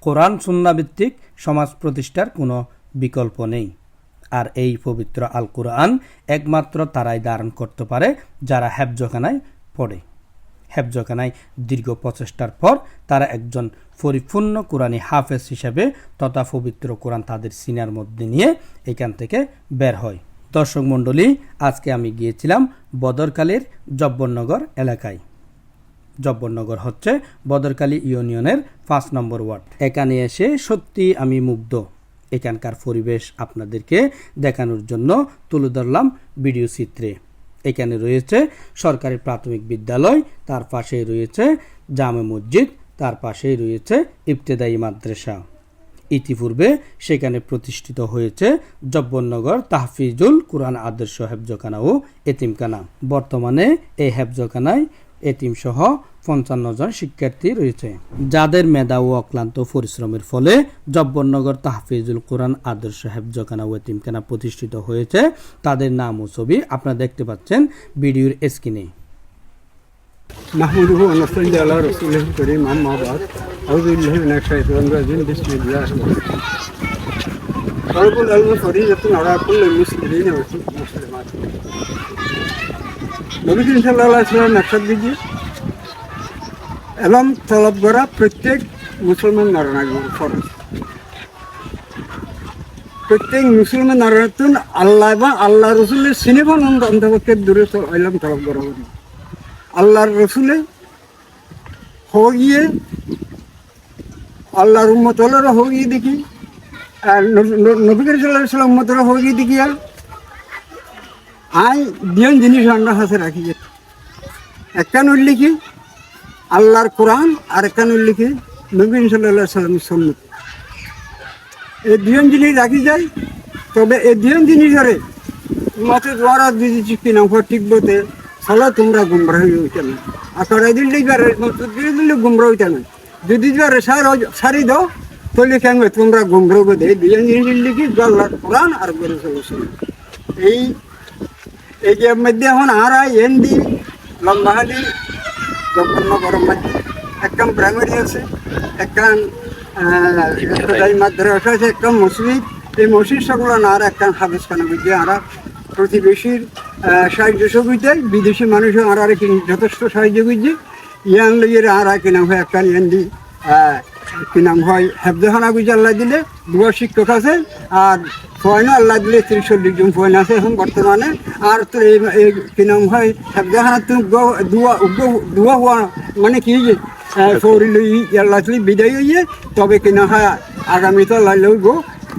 কোরআন সুন্নাভিত্তিক সমাজ প্রতিষ্ঠার কোনো বিকল্প নেই। আর এই পবিত্র আল কোরআন একমাত্র তারাই ধারণ করতে পারে যারা হ্যাবজখানায় পড়ে। হেফজখানায় দীর্ঘ প্রচেষ্টার পর তারা একজন পরিপূর্ণ কোরআনী হাফেজ হিসেবে তথা পবিত্র কোরআন তাদের সিনার মধ্যে নিয়ে এখান থেকে বের হয়। দর্শক মণ্ডলী, আজকে আমি গিয়েছিলাম বদরকালের জব্বরনগর এলাকায়। জব্বরনগর হচ্ছে বদরকালী ইউনিয়নের পাঁচ নম্বর ওয়ার্ড। এখানে এসে সত্যি আমি মুগ্ধ। এখানকার পরিবেশ আপনাদেরকে দেখানোর জন্য তুলে ধরলাম ভিডিও চিত্রে। এখানে রয়েছে সরকারি প্রাথমিক বিদ্যালয়, তার পাশেই রয়েছে জামে মসজিদ, তার পাশেই রয়েছে ইবতেদায়ী মাদ্রাসা। ইতিপূর্বে সেখানে প্রতিষ্ঠিত হয়েছে জব্বরনগর তাহফিজুল কোরআন আদর্শ হেফজখানা ও এতিমখানা। বর্তমানে এই হেফজখানায় এতিম সহ পঞ্চান্ন জন শিক্ষার্থী রয়েছে যাদের মেধা ও অক্লান্ত পরিশ্রমের ফলে জব্বরনগর তাহফিজুল কোরআন আদর্শ হেফজখানা ও এতিমখানা প্রতিষ্ঠিত হয়েছে তাদের নাম ও ছবি আপনারা দেখতে পাচ্ছেন ভিডিওর স্ক্রিনে نحمده ونصلي على رسوله الكريم أما بعد أعوذ بالله من الشيطان الرجيم بسم الله الرحمن الرحيم طلب العلم فريضة على كل المسلمين والمسلمات নবী করিম সাল্লাহ নকশাদ দিজি এবং তলব করা প্রত্যেক মুসলমান নারনাগর ফরজ। প্রত্যেক মুসলমান নারনাতুন আল্লাহ এবং আল্লাহ রসুলের সিনেমা অন্তর্ভুক্তের দূরে এলাম তলব করা করি আল্লাহর রসুলে হগিয়ে আল্লাহর উম্মতলেরা হগিয়ে দেখি, আর নবীকর সাল্লাহ সাল্লাম উম্মতরা হগিয়ে দেখি আর আই দিয়ন জিনিস আমরা হাতে রাখি একখান উল্লিখি আল্লাহর কোরআন আর একখান উল্লিখি নবীন সাল্লাহ সাল্লামের সন্ন্যত এই দুজন জিনিস রাখি যায় তবে এই দুজন জিনিসের মতে দ্বারা দিদি চিকি না ঠিক বলতে সালা তোমরা গুমরা হয়ে উঠে না। আর তোরা দিল্লি বারে দিল্লি দিল্লি গুমরা হইতে না। যদি বারে সার সারি দাও তাহলে কেন তোমরা গুমরা বোধে দুজন জিনিস লিখি আল্লাহ কোরআন আর গরু এই এই যে মধ্যে এখন আর এন দি লম্বাহালি জগন্ন গরম মধ্যে একদম প্রাইমারি আছে একখান মাদ্রাসা আছে একটা মসজিদ। এই মসজিদ সকল আর একখান হাফিজ খানা বুঝছে আর। প্রতিবেশীর সাহায্য সুবিধায় বিদেশি মানুষও আর আর যথেষ্ট সাহায্য করছে। ইয়ান লইয়ের আর কি নাম হয় একখান দি কি নাম হয়? হেফজখানা বুঝে আল্লাহ দিলে, দুয়া শিক্ষক আছে, আর ফয়না আল্লাহ দিলে তিরিশ চল্লিশ জন ফয়না আছে এখন বর্তমানে। আর তো এই কি নাম হয়? হেফজখানা তো দুয়া দুয়া হওয়া মানে কি যে ফৌরিল আল্লাহ বিদায় হইয়ে, তবে কিনা হয় আগামী তো আল্লাহ লইব,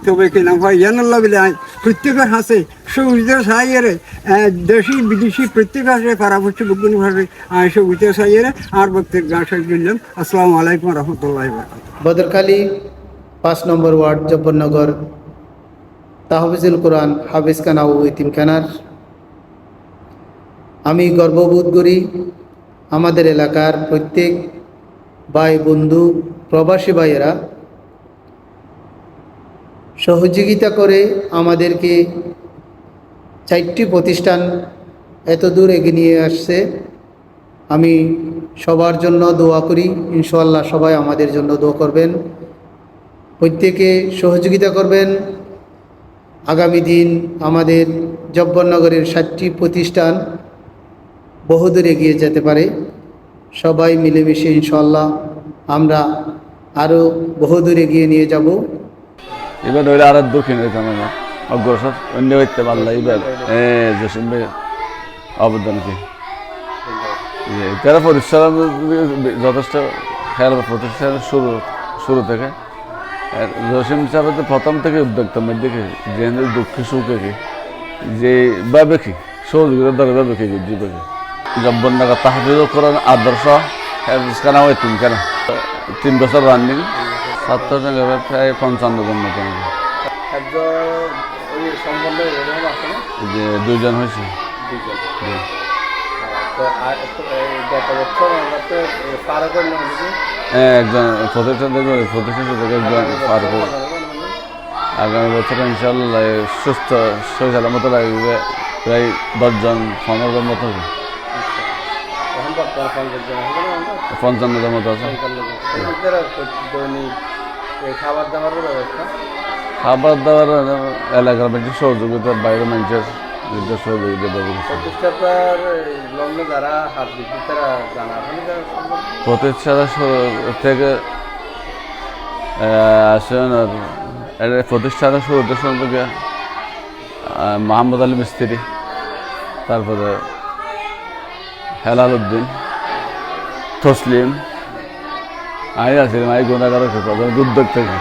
তবে কিনা হয় ইয়ান আল্লাহ বিলে প্রত্যেকের হাসে সৌদিতে সাইয়েরে দেশি, বিদেশি প্রত্যেক হাসে পারাপত্য বিজ্ঞানী ভাষায় সৌদিতে সাইয়েরে আর বক্তের গান শেষ করলাম আসসালামু আলাইকুম রহমতুল্লাহ বদরখালী, পাঁচ নম্বর ওয়ার্ড, জব্বরনগর, তাহফিজুল কোরআন, হাফিজ খানা ও ইতিমখানার আমি গর্ববোধ করি আমাদের এলাকার প্রত্যেক ভাই বন্ধু, প্রবাসী ভাইয়েরা সহযোগিতা করে আমাদেরকে চারটি প্রতিষ্ঠান এত দূর এগিয়ে নিয়ে আসছে। আমি সবার জন্য দোয়া করি ইনশাল্লাহ সবাই আমাদের জন্য দোয়া করবেন। প্রত্যেকে সহযোগিতা করবেন। আগামী দিন আমাদের জব্বরনগরের ষাটটি প্রতিষ্ঠান বহুদূর এগিয়ে যেতে পারে। সবাই মিলেমিশে ইনশাল্লাহ আমরা আরও বহুদূর এগিয়ে নিয়ে যাব। এবার ওইটা আর দক্ষিণ হইতাম না। অগ্রসর, অন্য হইতে পারলা এবার হ্যাঁ জসিম ভাই অবদান কি? তারা যথেষ্ট খেয়াল প্রতিষ্ঠান শুরু শুরু থেকে। জসিম সাহেব তো প্রথম থেকে উদ্যোক্তা, মধ্যে যে দুঃখে, সুখে কি? যে ভাবে কি? সহযোগিতা ধরে ভাবে কি? জীবে কি? জব্বরনগর তাহাফিজ করেন আদর্শ কেনা ওই তিন কেনা তিন বছর রানিং। ছাত্র সংখ্যা প্রায় পঞ্চান্ন জন মতো যে দুইজন হয়েছে? হ্যাঁ একজন প্রতিষ্ঠান থেকে প্রতিষ্ঠান থেকে একজন পার করে আগামী বছর ইনশাল্লাহ সুস্থ শরীর সালামত লাগবে, প্রায় দশজন, পনেরো মতো পঞ্চান্ন জন মতো আছে। খাবার দাবারের ব্যবস্থা। খাবার দাবার এলাকার মানুষের সহযোগিতা বাইরের মানুষের নিজের সহযোগিতা ব্যবস্থা প্রতিষ্ঠাতার লগ্নে যারা হাত দিচ্ছে তারা জানা আছে না সম্পর্কে? প্রতিষ্ঠাতা শুরু থেকে আসেন আর প্রতিষ্ঠাতা শুরুতে সম্পর্কে আহ, মোহাম্মদ আলী মিস্ত্রি তারপরে হেলাল উদ্দিন তসলিম আমি আছি আমি গুণাগারের উদ্যোগ থেকে